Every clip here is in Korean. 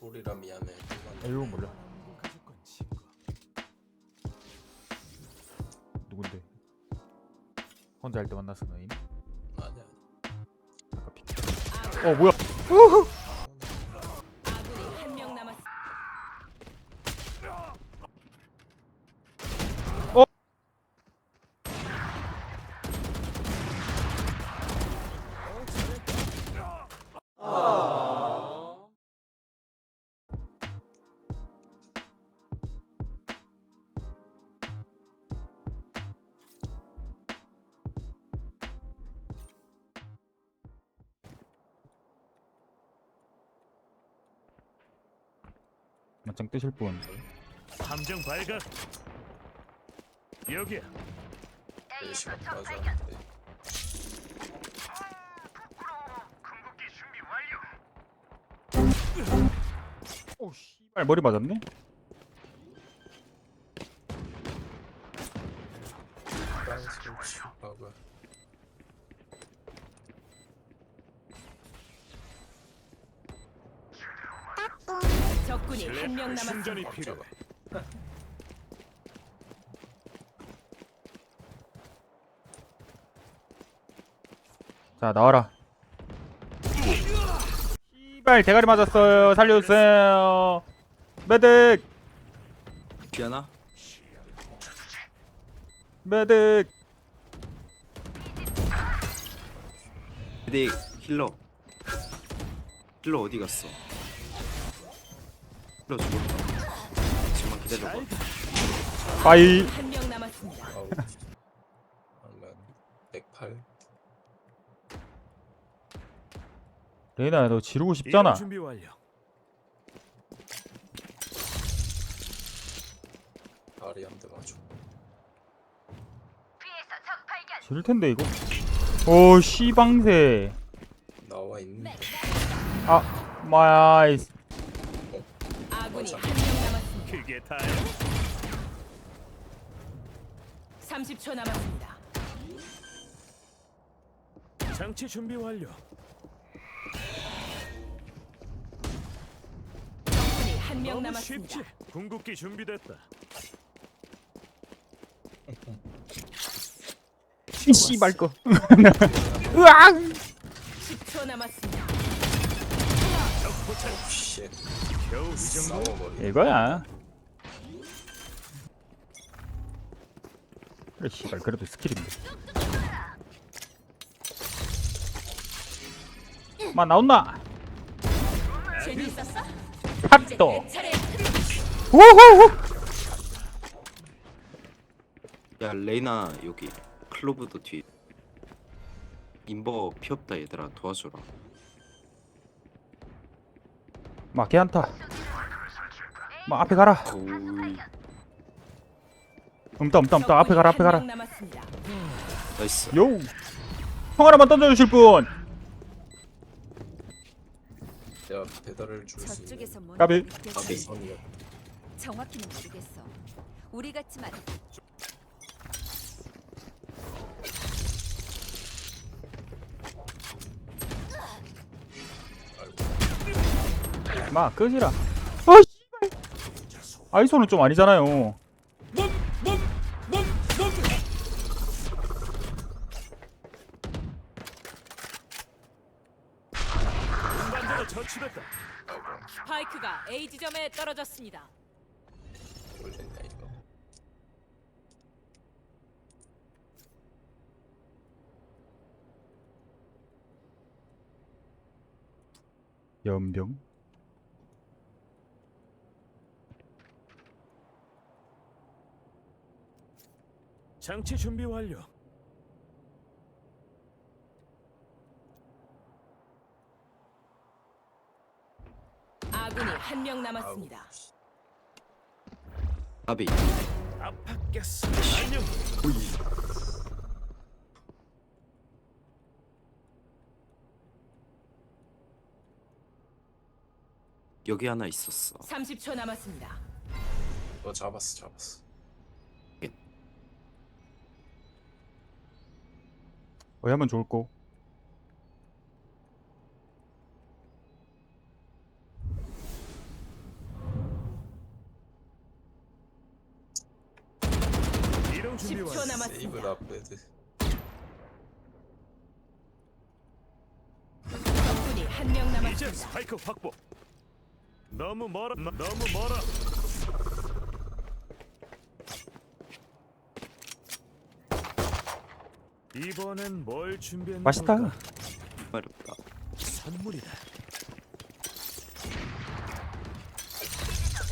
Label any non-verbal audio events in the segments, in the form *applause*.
롤이라 미안해. 아, 이거 몰라. 누군데? 혼자 할 때 만났어 너임? 아니야. 아까 피. 어 뭐야? 아군 맞짱 뜨실 분. 함정 발각. 여기야. 열심히 빠졌는데. 오 씨발 머리 맞았네? 프랑스 하고 적군이 한 명 남았습니다. 필요해. 자 나와라. 씨발 대가리 맞았어요. 살려주세요. 메딕 귀하나? 메딕. 근데 힐러 힐러 어디 갔어? 기다려봐 빠이. 한 명 남았습니다. 아우. 그러면 108. 레이나 너 지르고 싶잖아. 준비 완료. 지를 텐데 이거. 오 씨방새. 나와 있는데. 아 마이 아이스. 그게 다야. 30초 남았습니다. 장치 준비 완료. 적군이 한 명 너무 남았습니다. 쉽지. 궁극기 준비됐다. 이 씨발 거. *laughs* 으악. 10초 남았습니다. 쉣. 겨우 이 정도. 싸워버리. 이거야. 그래 씨발 그래도 스킬인데. 마 나온나? 재미있었어? 핫도. 차례. 우후후. 야 레이나 여기 클로브도 뒤 인버 피 없다 얘들아 도와줘라 마 걔한타. 마 앞에 가라. 오이 음따 음따 음따 앞에 가라 앞에 가라. 나이스 요. 형 하나만 던져주실 분. 내가 배달을 줄 수 있는 저쪽에서 까비. 선이야. 정확히는 모르겠어. 우리 같지만 마 끄지라. 아 씨발. 아이소는 좀 아니잖아요. 처치됐다. 스파이크가 A 지점에 떨어졌습니다. 올렸냐 이거. 연병. 장치 준비 완료. 아군이 한 명 남았습니다. 아비. 안녕. 여기 하나 있었어 30초 남았습니다. 너 잡았어 잡았어. 어이 하면 좋을 거. 준비 10초 완료. 세이브 남았습니다. 나베드. 적군이 한 명 이제 남았습니다. 스파이크 확보. 너무 멀어. 너, 너무 멀어. 이번엔 뭘 준비했나? 맛있다. 볼까? 어렵다. 선물이다.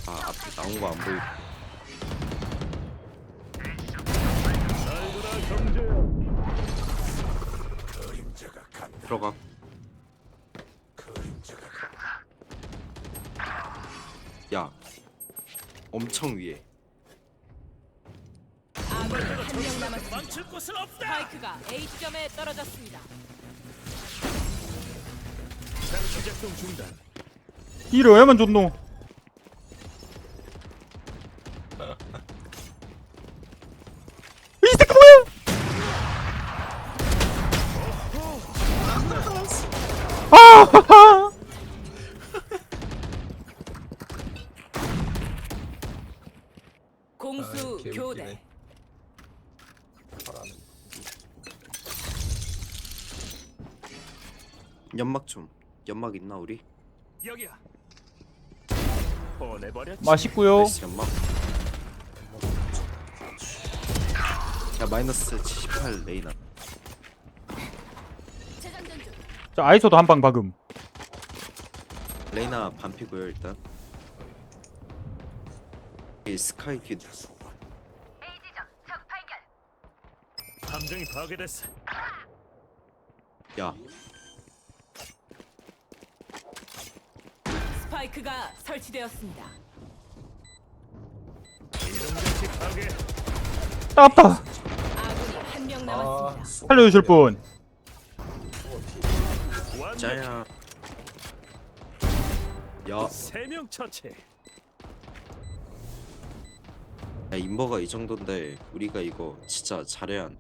아 앞에 나온 거 안 보이고. 들어가. 야, 엄청 위에. 아군이 한명 남았습니다. 망칠 곳은 없다. 스파이크가 A 지점에 떨어졌습니다. 장치 작동 중단. 이래야만 좋노 연막 좀. 연막 있나 우리? 여기야. 보내버렸지. 맛있고요 나이스 연막. 야 마이너스 78 레이나. 재장전 중. 자 아이소도 한 방 박음 레이나 반피고요 일단. 이 스카이 함정이 파괴됐어. 야, 스파이크가 설치되었습니다. 따갑다 아군이 한 명 남았습니다. 살려주실 분 완. 짜야. 야, 세명 처치. 야 인버가 이 정도인데 우리가 이거 진짜 잘해야 한.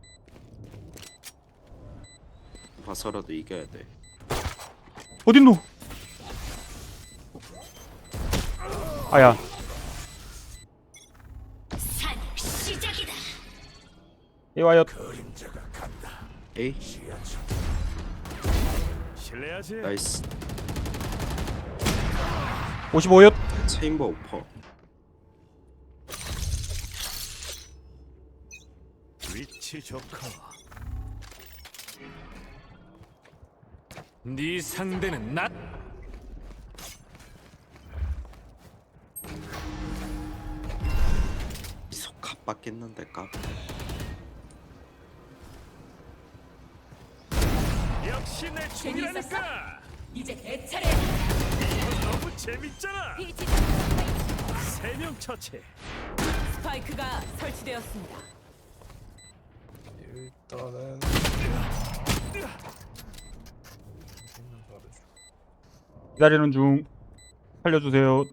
봐서라도 이겨야 돼. 어딨노 아야 이 와요 에이, 실례하지. 나이스. 55였 체인버 오퍼. 위치 좋고. 네 상대는 나. 갑박했는데 깝. 역시 내 총이라니까. 이제 내 차례. 이거 너무 재밌잖아. 세명 처치. 스파이크가 설치되었습니다. 일단은 기다리는 중 살려주세요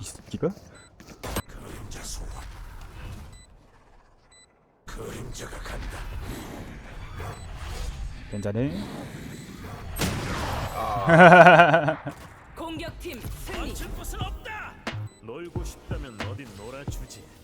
이 새끼가 괜찮네 공격팀 승리. 놀고 싶다면 어딘 놀아주지.